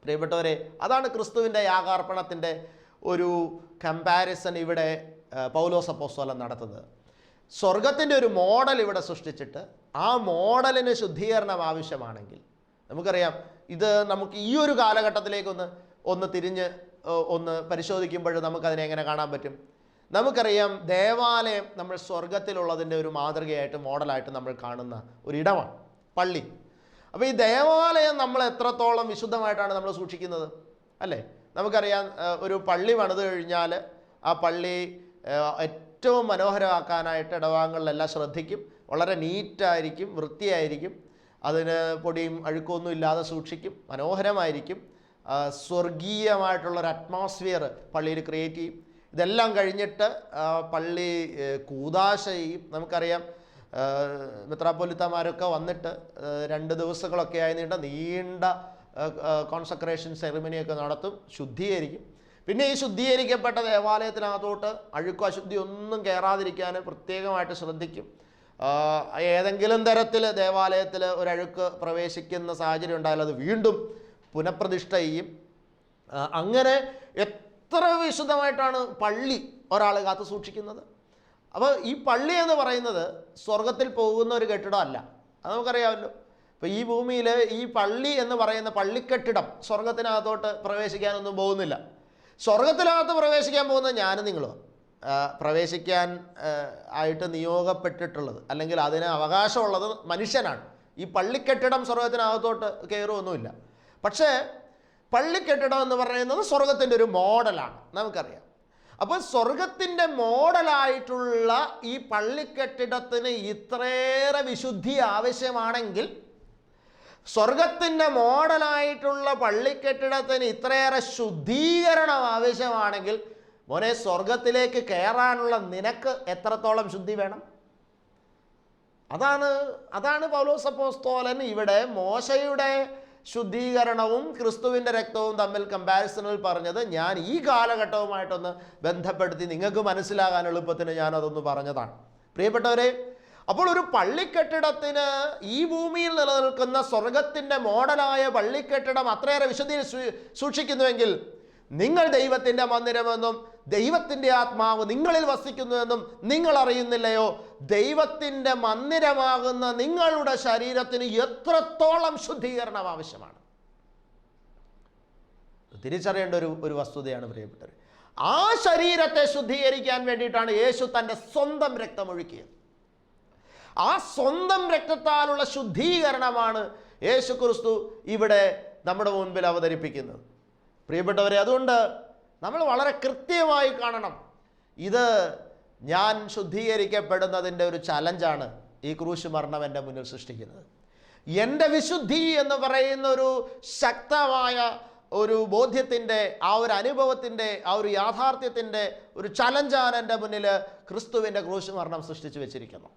പ്രിയപ്പെട്ടവരെ അതാണ് ക്രിസ്തുവിന്റെ യാഗാർപ്പണത്തിന്റെ ഒരു കമ്പാരിസൺ ഇവിടെ പൗലോസ് അപ്പോസ്തലൻ നടത്തുന്നത്. സ്വർഗത്തിന്റെ ഒരു മോഡൽ ഇവിടെ സൃഷ്ടിച്ചിട്ട് ആ മോഡലിന് ശുദ്ധീകരണം ആവശ്യമാണെങ്കിൽ നമുക്കറിയാം ഇത് നമുക്ക് ഈ ഒരു കാലഘട്ടത്തിലേക്കൊന്ന് ഒന്ന് തിരിഞ്ഞ് ഒന്ന് പരിശോധിക്കുമ്പോൾ നമുക്കതിനെ എങ്ങനെ കാണാൻ പറ്റും? നമുക്കറിയാം ദേവാലയം നമ്മൾ സ്വർഗത്തിലുള്ളതിന്റെ ഒരു മാതൃകയായിട്ട് മോഡലായിട്ട് നമ്മൾ കാണുന്ന ഒരു ഇടമാണ് പള്ളി. അപ്പോൾ ഈ ദേവാലയം നമ്മൾ എത്രത്തോളം വിശുദ്ധമായിട്ടാണ് നമ്മൾ സൂക്ഷിക്കുന്നത്? അല്ലേ? നമുക്കറിയാം ഒരു പള്ളി പണിത് കഴിഞ്ഞാൽ ആ പള്ളി ഏറ്റവും മനോഹരമാക്കാനായിട്ട് ഇടവാങ്ങളിലെല്ലാം ശ്രദ്ധിക്കും. വളരെ നീറ്റായിരിക്കും വൃത്തിയായിരിക്കും. അതിന് പൊടിയും അഴുക്കൊന്നും ഇല്ലാതെ സൂക്ഷിക്കും. മനോഹരമായിരിക്കും. സ്വർഗീയമായിട്ടുള്ളൊരു അറ്റ്മോസ്ഫിയർ പള്ളിയിൽ ക്രിയേറ്റ് ചെയ്യും. ഇതെല്ലാം കഴിഞ്ഞിട്ട് പള്ളി കൂതാശ ചെയ്യും. നമുക്കറിയാം മിത്രാപ്പൊലിത്തമാരൊക്കെ വന്നിട്ട് രണ്ട് ദിവസങ്ങളൊക്കെ ആയി നീണ്ട നീണ്ട കോൺസക്രേഷൻ സെറിമണിയൊക്കെ നടത്തും. ശുദ്ധീകരിക്കും. പിന്നെ ഈ ശുദ്ധീകരിക്കപ്പെട്ട ദേവാലയത്തിനകത്തോട്ട് അഴുക്കോ അശുദ്ധി ഒന്നും കയറാതിരിക്കാൻ പ്രത്യേകമായിട്ട് ശ്രദ്ധിക്കും. ഏതെങ്കിലും തരത്തിൽ ദേവാലയത്തിൽ ഒരഴുക്ക് പ്രവേശിക്കുന്ന സാഹചര്യം ഉണ്ടായാൽ അത് വീണ്ടും പുനഃപ്രതിഷ്ഠ ചെയ്യും. അങ്ങനെ എത്ര വിശുദ്ധമായിട്ടാണ് പള്ളി ഒരാൾ കാത്തു സൂക്ഷിക്കുന്നത്? അപ്പോൾ ഈ പള്ളി എന്ന് പറയുന്നത് സ്വർഗത്തിൽ പോകുന്ന ഒരു കെട്ടിടമല്ല അത് നമുക്കറിയാമല്ലോ. ഇപ്പോൾ ഈ ഭൂമിയിൽ ഈ പള്ളി എന്ന് പറയുന്ന പള്ളിക്കെട്ടിടം സ്വർഗത്തിനകത്തോട്ട് പ്രവേശിക്കാനൊന്നും പോകുന്നില്ല. സ്വർഗത്തിനകത്ത് പ്രവേശിക്കാൻ പോകുന്ന ഞാനും നിങ്ങളോ പ്രവേശിക്കാൻ ആയിട്ട് നിയോഗപ്പെട്ടിട്ടുള്ളത് അല്ലെങ്കിൽ അതിന് അവകാശമുള്ളത് മനുഷ്യനാണ്. ഈ പള്ളിക്കെട്ടിടം സ്വർഗത്തിനകത്തോട്ട് കയറുമൊന്നുമില്ല പക്ഷേ പള്ളിക്കെട്ടിടം എന്ന് പറയുന്നത് സ്വർഗത്തിന്റെ ഒരു മോഡലാണ് നമുക്കറിയാം. അപ്പോൾ സ്വർഗത്തിന്റെ മോഡലായിട്ടുള്ള ഈ പള്ളിക്കെട്ടിടത്തിന് ഇത്രയേറെ വിശുദ്ധി ആവശ്യമാണെങ്കിൽ സ്വർഗത്തിന്റെ മോഡലായിട്ടുള്ള പള്ളിക്കെട്ടിടത്തിന് ഇത്രയേറെ ശുദ്ധീകരണം ആവശ്യമാണെങ്കിൽ മോനെ സ്വർഗത്തിലേക്ക് കയറാനുള്ള നിനക്ക് എത്രത്തോളം ശുദ്ധി വേണം? അതാണ് അതാണ് പൗലോസ് അപ്പോസ്തോലൻ ഇവിടെ മോശയുടെ ശുദ്ധീകരണവും ക്രിസ്തുവിന്റെ രക്തവും തമ്മിൽ കമ്പാരിസണിൽ പറഞ്ഞത്. ഞാൻ ഈ കാലഘട്ടവുമായിട്ടൊന്ന് ബന്ധപ്പെടുത്തി നിങ്ങൾക്ക് മനസ്സിലാകാൻ എളുപ്പത്തിന് ഞാനതൊന്ന് പറഞ്ഞതാണ്. പ്രിയപ്പെട്ടവരെ അപ്പോൾ ഒരു പള്ളിക്കെട്ടിടത്തിന് ഈ ഭൂമിയിൽ നിലനിൽക്കുന്ന സ്വർഗത്തിന്റെ മോഡലായ പള്ളിക്കെട്ടിടം അത്രയേറെ സൂ- സൂക്ഷിക്കുന്നുവെങ്കിൽ നിങ്ങൾ ദൈവത്തിന്റെ മന്ദിരമെന്നും ദൈവത്തിന്റെ ആത്മാവ് നിങ്ങളിൽ വസിക്കുന്നുവെന്നും നിങ്ങൾ അറിയുന്നില്ലയോ? ദൈവത്തിന്റെ മന്ദിരമാകുന്ന നിങ്ങളുടെ ശരീരത്തിന് എത്രത്തോളം ശുദ്ധീകരണം ആവശ്യമാണ്? തിരിച്ചറിയേണ്ട ഒരു ഒരു വസ്തുതയാണ് പ്രിയപ്പെട്ടവർ ആ ശരീരത്തെ ശുദ്ധീകരിക്കാൻ വേണ്ടിയിട്ടാണ് യേശു തന്റെ സ്വന്തം രക്തമൊഴുക്കിയത് ആ സ്വന്തം രക്തത്താലുള്ള ശുദ്ധീകരണമാണ് യേശുക്രിസ്തു ഇവിടെ നമ്മുടെ മുൻപിൽ അവതരിപ്പിക്കുന്നത്. പ്രിയപ്പെട്ടവരെ അതുകൊണ്ട് നമ്മൾ വളരെ കൃത്യമായി കാണണം. ഇത് ഞാൻ ശുദ്ധീകരിക്കപ്പെടുന്നതിന്റെ ഒരു ചലഞ്ചാണ് ഈ ക്രൂശ് മരണം എന്റെ മുന്നിൽ സൃഷ്ടിക്കുന്നത്. എന്റെ വിശുദ്ധി എന്ന് പറയുന്ന ഒരു ശക്തമായ ഒരു ബോധ്യത്തിന്റെ ആ ഒരു അനുഭവത്തിന്റെ ആ ഒരു യാഥാർത്ഥ്യത്തിന്റെ ഒരു ചലഞ്ചാണ് എന്റെ മുന്നിൽ ക്രിസ്തുവിന്റെ ക്രൂശ് മരണം സൃഷ്ടിച്ചു വെച്ചിരിക്കുന്നു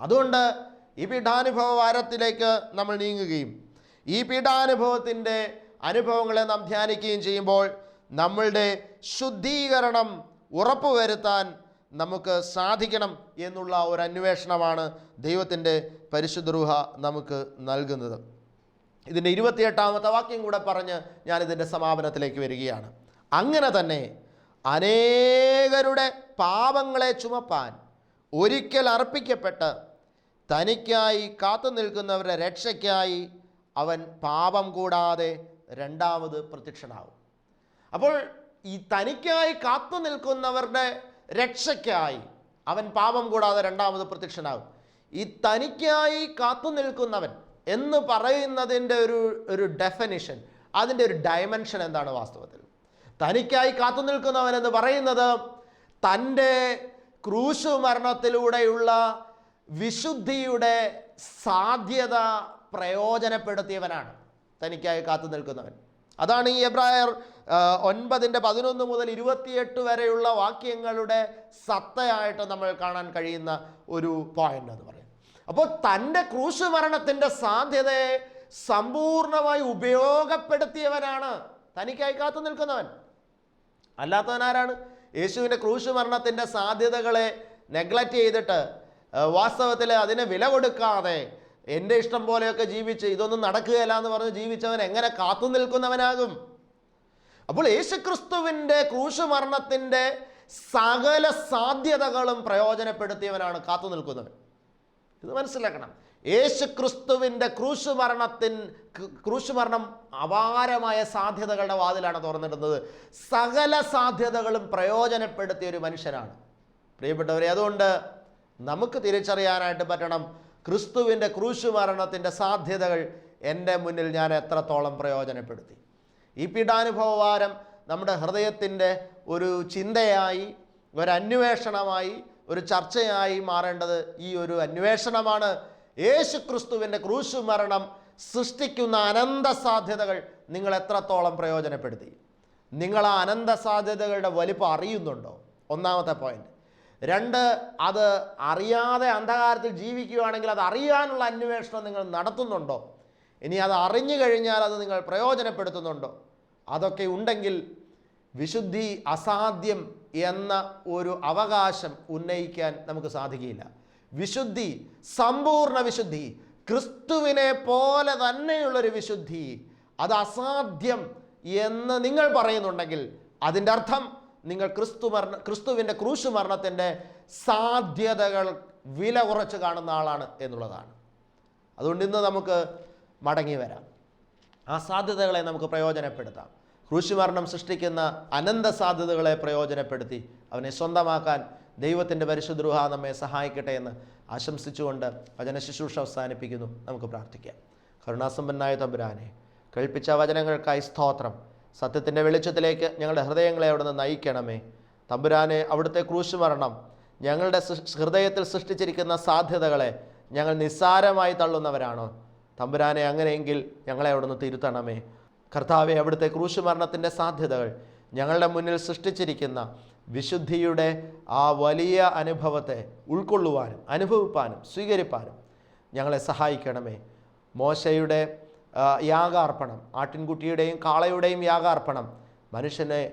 അതുകൊണ്ട് ഈ പീഠാനുഭവ വാരത്തിലേക്ക് നമ്മൾ നീങ്ങുകയും ഈ പീഠാനുഭവത്തിന്റെ അനുഭവങ്ങളെ നാം ധ്യാനിക്കുകയും ചെയ്യുമ്പോൾ നമ്മളുടെ ശുദ്ധീകരണം ഉറപ്പുവരുത്താൻ നമുക്ക് സാധിക്കണം എന്നുള്ള ഒരു അന്വേഷണമാണ് ദൈവത്തിന്റെ പരിശുദ്ധ നമുക്ക് നൽകുന്നത്. ഇതിന്റെ ഇരുപത്തിയെട്ടാമത്തെ വാക്യം കൂടെ പറഞ്ഞ് ഞാനിതിന്റെ സമാപനത്തിലേക്ക് വരികയാണ്. അങ്ങനെ തന്നെ അനേകരുടെ പാപങ്ങളെ ചുമപ്പാൻ ഒരിക്കൽ അർപ്പിക്കപ്പെട്ട് തനിക്കായി കാത്തു നിൽക്കുന്നവരുടെ രക്ഷയ്ക്കായി അവൻ പാപം കൂടാതെ രണ്ടാമത് പ്രത്യക്ഷനാവും അപ്പോൾ ഈ തനിക്കായി കാത്തു നിൽക്കുന്നവരുടെ രക്ഷയ്ക്കായി അവൻ പാപം കൂടാതെ രണ്ടാമത് പ്രത്യക്ഷനാകും. ഈ തനിക്കായി കാത്തു നിൽക്കുന്നവൻ എന്ന് പറയുന്നതിന്റെ ഒരു ഒരു ഡെഫനിഷൻ അതിന്റെ ഒരു ഡയമെൻഷൻ എന്താണ് വാസ്തവത്തിൽ? തനിക്കായി കാത്തു നിൽക്കുന്നവൻ എന്ന് പറയുന്നത് തന്റെ ക്രൂശു മരണത്തിലൂടെയുള്ള വിശുദ്ധിയുടെ സാധ്യത പ്രയോജനപ്പെടുത്തിയവനാണ്. തനിക്കായി കാത്തു നിൽക്കുന്നവൻ. അതാണ് ഈ എബ്രായർ ഒൻപതിന്റെ പതിനൊന്ന് മുതൽ ഇരുപത്തിയെട്ട് വരെയുള്ള വാക്യങ്ങളുടെ സത്തയായിട്ട് നമ്മൾ കാണാൻ കഴിയുന്ന ഒരു പോയിന്റ് എന്ന് പറയും അപ്പോൾ തന്റെ ക്രൂശ് മരണത്തിന്റെ സാധ്യതയെ സമ്പൂർണമായി ഉപയോഗപ്പെടുത്തിയവനാണ്. തനിക്കായി കാത്തു നിൽക്കുന്നവൻ. അല്ലാത്തവനാരാണ് യേശുവിന്റെ ക്രൂശ് മരണത്തിന്റെ സാധ്യതകളെ നെഗ്ലക്റ്റ് ചെയ്തിട്ട് വാസ്തവത്തിൽ അതിനെ വില കൊടുക്കാതെ എന്റെ ഇഷ്ടം പോലെയൊക്കെ ജീവിച്ച് ഇതൊന്നും നടക്കുകയല്ല എന്ന് പറഞ്ഞ് ജീവിച്ചവൻ എങ്ങനെ കാത്തു നിൽക്കുന്നവനാകും? അപ്പോൾ യേശുക്രിസ്തുവിന്റെ ക്രൂശ് മരണത്തിന്റെ സകല സാധ്യതകളും പ്രയോജനപ്പെടുത്തിയവനാണ് കാത്തു നിൽക്കുന്നവൻ. ഇത് മനസ്സിലാക്കണം. യേശുക്രിസ്തുവിന്റെ ക്രൂശ് മരണത്തിൻ ക്രൂശ് മരണം അപാരമായ സാധ്യതകളുടെ വാതിലാണ് തുറന്നിടുന്നത്. സകല സാധ്യതകളും പ്രയോജനപ്പെടുത്തിയ ഒരു മനുഷ്യനാണ്. പ്രിയപ്പെട്ടവരെ അതുകൊണ്ട് നമുക്ക് തിരിച്ചറിയാനായിട്ട് പറ്റണം ക്രിസ്തുവിന്റെ ക്രൂശ് മരണത്തിന്റെ സാധ്യതകൾ എന്റെ മുന്നിൽ ഞാൻ എത്രത്തോളം പ്രയോജനപ്പെടുത്തി. ഈ പീഡാനുഭവവാരം നമ്മുടെ ഹൃദയത്തിന്റെ ഒരു ചിന്തയായി ഒരു അന്വേഷണമായി ഒരു ചർച്ചയായി മാറേണ്ടത് ഈ ഒരു അന്വേഷണമാണ്. യേശു ക്രിസ്തുവിന്റെ ക്രൂശ് മരണം സൃഷ്ടിക്കുന്ന അനന്ത സാധ്യതകൾ നിങ്ങൾ എത്രത്തോളം പ്രയോജനപ്പെടുത്തി? നിങ്ങൾ ആ അനന്ത സാധ്യതകളുടെ വലിപ്പം അറിയുന്നുണ്ടോ? ഒന്നാമത്തെ പോയിന്റ് രണ്ട് അത് അറിയാതെ അന്ധകാരത്തിൽ ജീവിക്കുകയാണെങ്കിൽ അത് അറിയാനുള്ള അന്വേഷണം നിങ്ങൾ നടത്തുന്നുണ്ടോ? ഇനി അത് അറിഞ്ഞു കഴിഞ്ഞാൽ അത് നിങ്ങൾ പ്രയോജനപ്പെടുത്തുന്നുണ്ടോ? അതൊക്കെ ഉണ്ടെങ്കിൽ വിശുദ്ധി അസാധ്യം എന്ന ഒരു അവകാശം ഉന്നയിക്കാൻ നമുക്ക് സാധിക്കില്ല. വിശുദ്ധി സമ്പൂർണ വിശുദ്ധി ക്രിസ്തുവിനെ പോലെ തന്നെയുള്ളൊരു വിശുദ്ധി അത് അസാധ്യം എന്ന് നിങ്ങൾ പറയുന്നുണ്ടെങ്കിൽ അതിന്റെ അർത്ഥം നിങ്ങൾ ക്രിസ്തു മരണ ക്രിസ്തുവിന്റെ ക്രൂശ് മരണത്തിന്റെ സാധ്യതകൾ വില കുറച്ച് കാണുന്ന ആളാണ് എന്നുള്ളതാണ്. അതുകൊണ്ട് ഇന്ന് നമുക്ക് മടങ്ങി വരാം. ആ സാധ്യതകളെ നമുക്ക് പ്രയോജനപ്പെടുത്താം. ക്രൂശുമരണം സൃഷ്ടിക്കുന്ന അനന്ത സാധ്യതകളെ പ്രയോജനപ്പെടുത്തി അവനെ സ്വന്തമാക്കാൻ ദൈവത്തിന്റെ പരിശുദ്രൂഹ നമ്മെ സഹായിക്കട്ടെ എന്ന് ആശംസിച്ചുകൊണ്ട് വചന ശുശ്രൂഷ അവസാനിപ്പിക്കുന്നു. നമുക്ക് പ്രാർത്ഥിക്കാം. കരുണാസമ്പന്നായ തമ്പുരാനെ കേൾപ്പിച്ച വചനങ്ങൾക്കായി സ്തോത്രം. സത്യത്തിന്റെ വെളിച്ചത്തിലേക്ക് ഞങ്ങളുടെ ഹൃദയങ്ങളെ അവിടുന്ന് നയിക്കണമേ. തമ്പുരാനെ അവിടുത്തെ ക്രൂശ് മരണം ഞങ്ങളുടെ ഹൃദയത്തിൽ സൃഷ്ടിച്ചിരിക്കുന്ന സാധ്യതകളെ ഞങ്ങൾ നിസ്സാരമായി തള്ളുന്നവരാണോ. തമ്പുരാനെ അങ്ങനെയെങ്കിൽ ഞങ്ങളെ അവിടുന്ന് തിരുത്തണമേ. കർത്താവെ അവിടുത്തെ ക്രൂശ് മരണത്തിന്റെ സാധ്യതകൾ ഞങ്ങളുടെ മുന്നിൽ സൃഷ്ടിച്ചിരിക്കുന്ന വിശുദ്ധിയുടെ ആ വലിയ അനുഭവത്തെ ഉൾക്കൊള്ളുവാനും അനുഭവിപ്പാനും സ്വീകരിപ്പാനും ഞങ്ങളെ സഹായിക്കണമേ. മോശയുടെ യാഗാർപ്പണം. ആട്ടിൻകുട്ടിയുടെയും കാളയുടെയും യാഗാർപ്പണം. മനുഷ്യനെ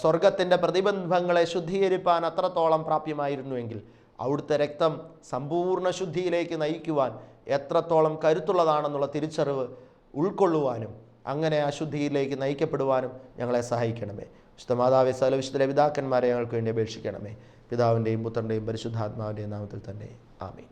സ്വർഗത്തിന്റെ പ്രതിബന്ധങ്ങളെ ശുദ്ധീകരിപ്പാൻ അത്രത്തോളം പ്രാപ്യമായിരുന്നുവെങ്കിൽ അവിടുത്തെ രക്തം സമ്പൂർണ ശുദ്ധിയിലേക്ക് നയിക്കുവാൻ എത്രത്തോളം കരുത്തുള്ളതാണെന്നുള്ള തിരിച്ചറിവ് ഉൾക്കൊള്ളുവാനും അങ്ങനെ ആ ശുദ്ധിയിലേക്ക് നയിക്കപ്പെടുവാനും ഞങ്ങളെ സഹായിക്കണമേ. വിശുദ്ധ മാതാവെ സകല വിശുദ്ധ പിതാക്കന്മാരെ ഞങ്ങൾക്ക് വേണ്ടി അപേക്ഷിക്കണമേ. പിതാവിന്റെയും പുത്രന്റെയും പരിശുദ്ധാത്മാവിന്റെയും നാമത്തിൽ തന്നെ. ആമേ